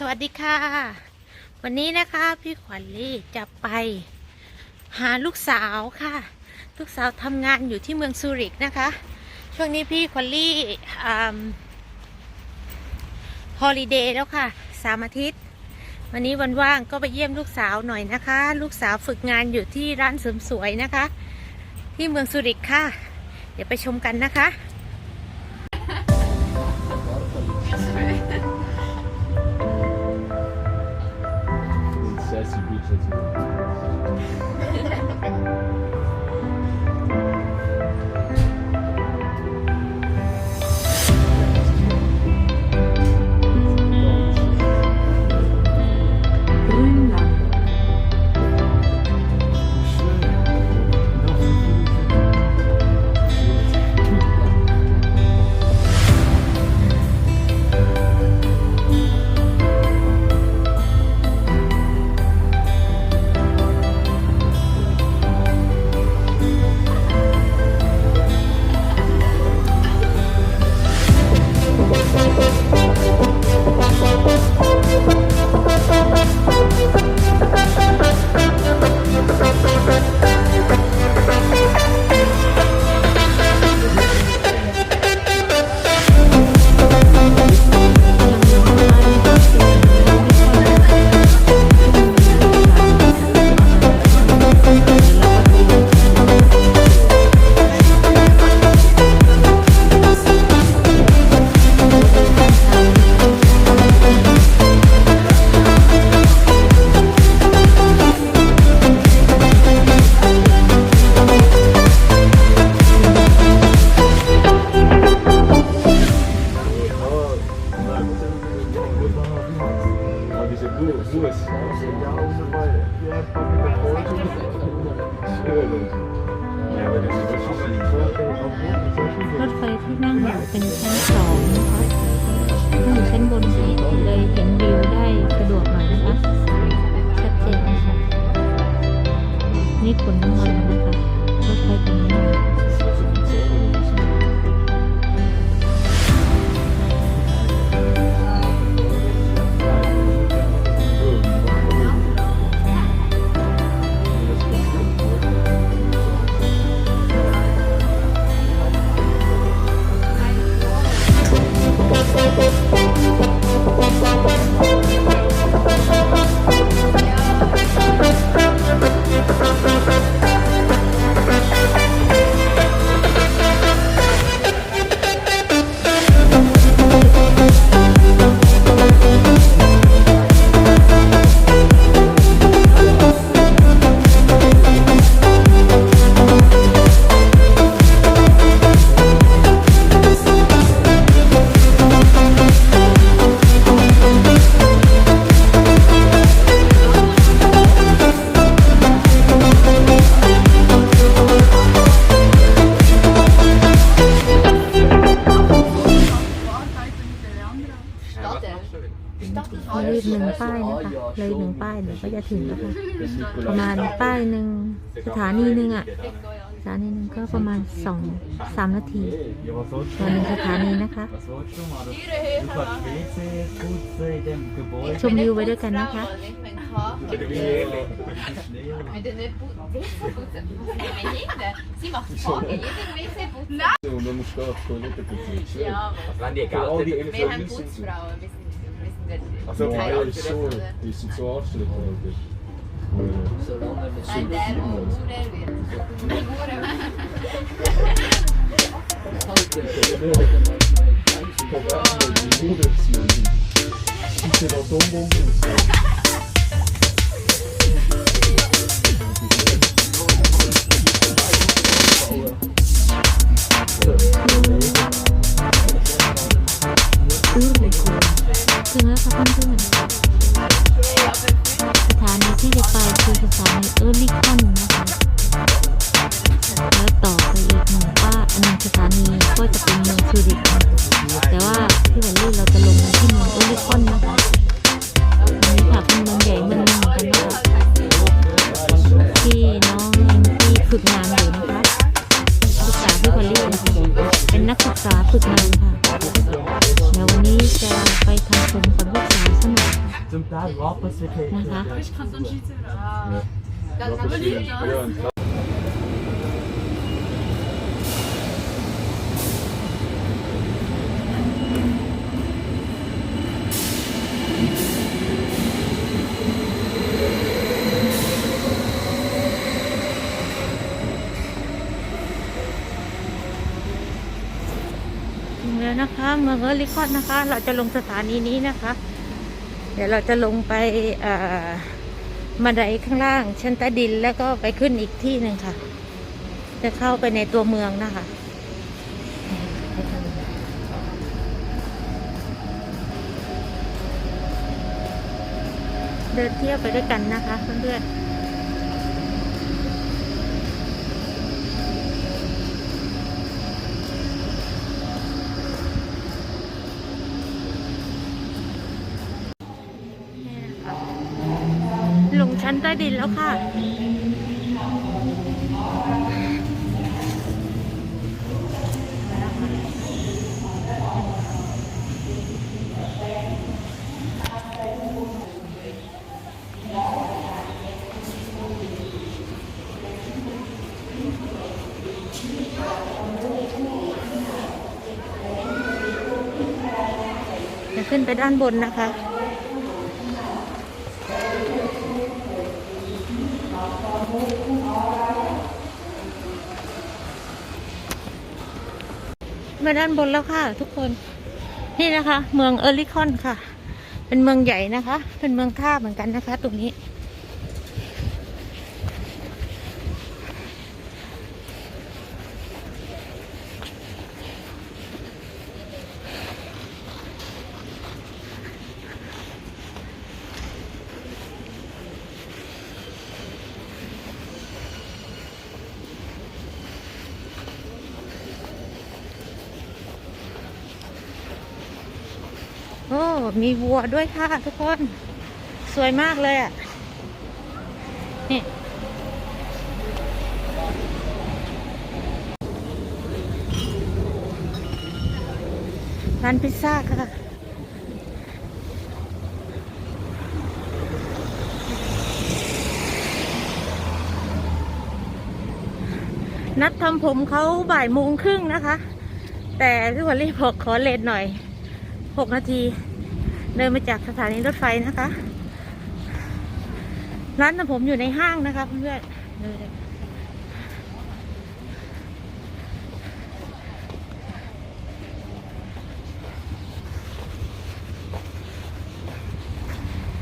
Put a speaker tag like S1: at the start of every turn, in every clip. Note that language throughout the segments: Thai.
S1: สวัสดีค่ะ วันนี้นะคะพี่ขวัญลี่จะไปหาลูกสาวค่ะ ลูกสาวทำงานอยู่ที่เมืองซูริกนะคะ ช่วงนี้พี่ขวัญลี่ฮอลิเดย์แล้วค่ะสามอาทิตย์ วันนี้วันว่างก็ไปเยี่ยมลูกสาวหน่อยนะคะ ลูกสาวฝึกงานอยู่ที่ร้านเสริมสวยนะคะ ที่เมืองซูริกค่ะ เดี๋ยวไปชมกันนะคะ นั่ง จะถึงแล้วค่ะ ประมาณป้ายหนึ่งสถานีหนึ่งอะ สถานีหนึ่งก็ประมาณสองสามนาทีต่อหนึ่งสถานีนะคะ ชมวิวไปด้วยกันนะคะ
S2: Men den är bo- WC-putzen. Men gillar. Sie macht Frage, jeder WC-putzen.
S3: Und dann musst du auch Toilette putzen. Schön.
S2: Ja,
S4: Wenn die
S3: Für all die
S4: Geld
S2: wir haben
S3: Eltern sind so.
S2: Putzfrauen.
S3: Also
S2: Teil
S3: ist so, die sind so anstrengend,
S2: oder?
S3: Nei, det er ord jeg vet. På verden, i hodet, sier de.
S1: Sitter og dommer, sier de. ค่ะเพื่อนๆสถานีที่จะไปคือสถานีเออร์ลิคอนนะคะแล้วต่อไปอีกหนึ่งป้าหนึ่งสถานีก็จะเป็นเมืองซูริกค่
S3: und klar.
S1: ถึงแล้วนะคะ เมืองเอริคอนนะคะ เราจะลงสถานีนี้นะคะ เดี๋ยวเราจะลงไปเอ่อบันไดข้างล่างชั้นใต้ดินแล้วก็ไปขึ้นอีกที่หนึ่งค่ะ จะเข้าไปในตัวเมืองนะคะเดินเที่ยวไปด้วยกันนะคะเพื่อนๆ ลงชั้นใต้ ดินแล้วค่ะ จะขึ้นไปด้านบนนะคะ มาด้านบนแล้วค่ะ ทุกคน นี่นะคะ เมืองเออริคอนค่ะ เป็นเมืองใหญ่นะคะ เป็นเมืองท่าเหมือนกันนะคะ ตรงนี้ โอ้มีวัวด้วยค่ะทุกคน สวยมากเลยอะ นี่ ร้านพิซซ่าค่ะนัดทำผมเขาบ่ายโมงครึ่งนะคะ แต่พี่วอลลี่บอกขอเลทหน่อย หกนาที เดินมาจากสถานีรถไฟนะคะ ร้านทำผมอยู่ในห้างนะคะเพื่อนๆเลย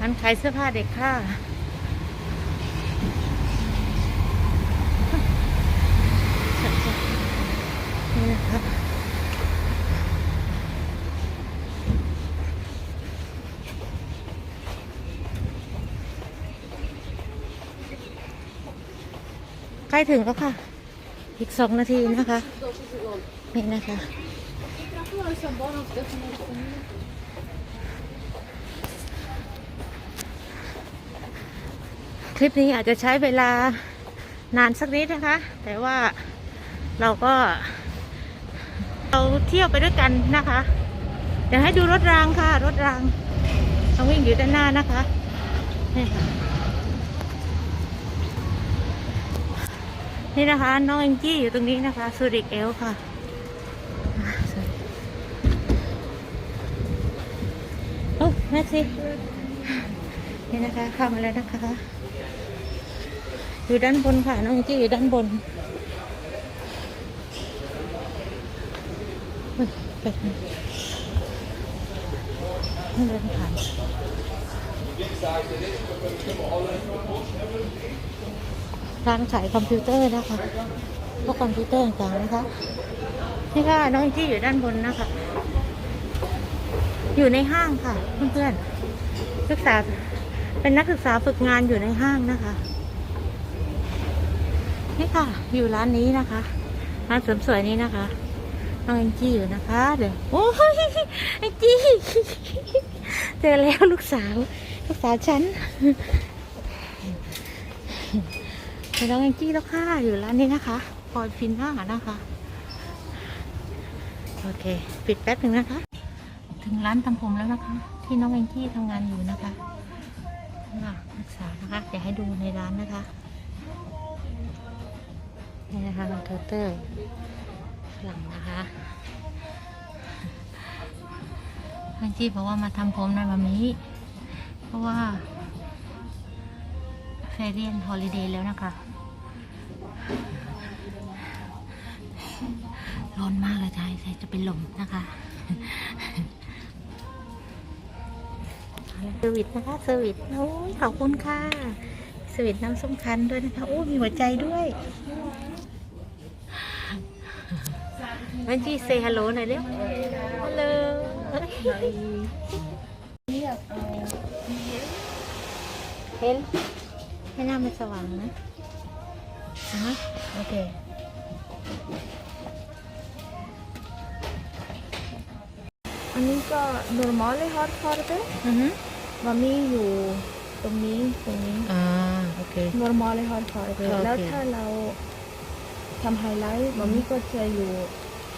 S1: ร้านขายเสื้อผ้าเด็กค่ะ นี่นะคะ ใก ล้ถึงแล้วค่ะ อีกสองนาทีนะคะ นี่นะคะคลิปนี้อาจจะใช้เวลานานสักนิดนะคะ แต่ว่าเราก็ เราเที่ยวไปด้วยกันนะคะ เดี๋ยวให้ดูรถรางค่ะ รถรางต้องวิ่งอยู่ด้านหน้านะคะนี่ค่ะ นี่นะคะ น้องเอ็งจี้อยู่ตรงนี้นะคะซูริกเอลค่ะ โอ้แม่สินี่นะคะเข้ามาแล้วนะคะ อยู่ด้านบนค่ะ น้องเอ็งจี้อยู่ด้านบนเฮ้ยไปทางนี่เดินผ่าน ร้านขายคอมพิวเตอร์นะคะพวกคอมพิวเตอร์ต่างๆนะคะนี่ค่ะน้องที่อยู่ด้านบนนะคะ อยู่ในห้างค่ะ เพื่อนๆศึกษาเป็นนักศึกษาฝึกงานอยู่ในห้างนะคะ นี่ค่ะ อยู่ร้านนี้นะคะร้านเสริมสวยนี้นะคะน้องแองจี้อยู่นะคะเดี๋ยวโอ้ยแองจี้เจอแล้วลูกสาว ลูกสาวฉัน ไปน้องแองจี้แล้วค่ะ อยู่ร้านนี้นะคะพอยฟินหน้านะคะ โอเค ปิดแป๊บหนึ่งนะคะ ถึงร้านทำผมแล้วนะคะ ที่น้องแองจี้ทำงานอยู่นะคะอะนักศึกษานะคะเดี๋ยวให้ดูในร้านนะคะ นี่นะคะน้องเทอร์เตอร์หลังนะคะแองจี้บอกว่ามาทำผมในวันนี้ เพราะว่า เฟรเรียนฮอลิเดย์แล้วนะคะ ร้อนมากเลยจ้ะใส่จะเป็นลมนะคะเซอร์วิสนะคะเซอร์วิสโอ้ยขอบคุณค่ะเซอร์วิสน้ำส้มคั้นด้วยนะคะโอ้ยมีหัวใจด้วยมันจีเซฮัลโหลหน่อยเร็วฮัลโหลเห็น ให้หน้ามันสว่างนะอะโอเค
S4: อันนี้ก็ normale haarfarbe
S1: อือฮึ
S4: มามีอยู่ตรงนี้ตรงนี้
S1: อ่าโอเค
S4: normale haarfarbe
S1: โอเค
S4: แล้วถ้าเราทำไฮไลท์มามีก็จะอยู่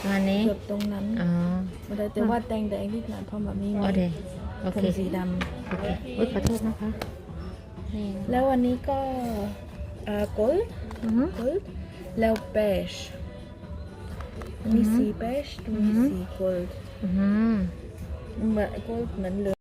S1: อันนี้
S4: เกือบตรงนั้น
S1: อ่า
S4: ไม่ได้แต่ว่าแดงแดงๆนิดหน่อยเพราะมามี
S1: โอเคโอ
S4: ผม
S1: เค
S4: สีด
S1: โอเคอุ้ยขอโทษนะคะ นี่ำ
S4: แล้ววันนี้ก็เอ่อ gold
S1: อือฮึ
S4: gold แล้ว beige อันนี้
S1: อือฮึ
S4: สี beige ตรงนี้
S1: อือฮึ
S4: สี gold
S1: อืม
S4: เหมือน gold เหมือนเลย